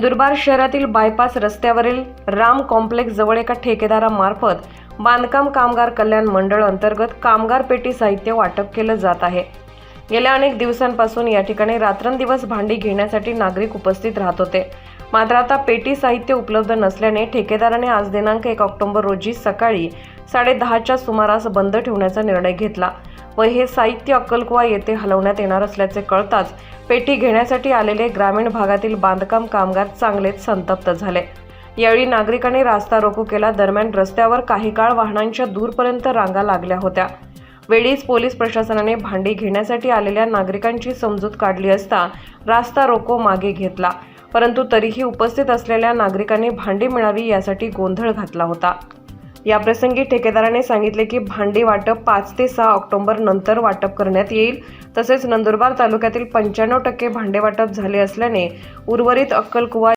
नंदुरबार शहरातील बायपास रस्त्यावरील राम कॉम्प्लेक्स जवळ एका ठेकेदारामार्फत बांधकाम कामगार कल्याण मंडळ अंतर्गत कामगार पेटी साहित्य वाटप केलं जात आहे. गेल्या अनेक दिवसांपासून या ठिकाणी रात्रंदिवस भांडी घेण्यासाठी नागरिक उपस्थित राहत होते. मात्र आता पेटी साहित्य उपलब्ध नसल्याने ठेकेदाराने आज दिनांक एक ऑक्टोबर रोजी सकाळी साडे दहाच्या सुमारास बंद ठेवण्याचा निर्णय घेतला. व हे साहित्य अक्कलकुवा येथे हलवण्यात येणार असल्याचे कळताच पेटी घेण्यासाठी आलेले ग्रामीण भागातील बांधकाम कामगार चांगलेच संतप्त झाले. यावेळी नागरिकांनी रास्ता रोको केला. दरम्यान रस्त्यावर काही काळ वाहनांच्या दूरपर्यंत रांगा लागल्या होत्या. वेळीच पोलीस प्रशासनाने भांडी घेण्यासाठी आलेल्या नागरिकांची समजूत काढली असता रास्ता रोको मागे घेतला. परंतु तरीही उपस्थित असलेल्या नागरिकांनी भांडी मिळावी यासाठी गोंधळ घातला होता. याप्रसंगी ठेकेदाराने सांगितले की भांडी वाटप पाच ते सहा ऑक्टोबर नंतर वाटप करण्यात येईल. तसेच नंदुरबार तालुक्यातील पंच्याण्णव टक्के भांडे वाटप झाले असल्याने उर्वरित अक्कलकुवा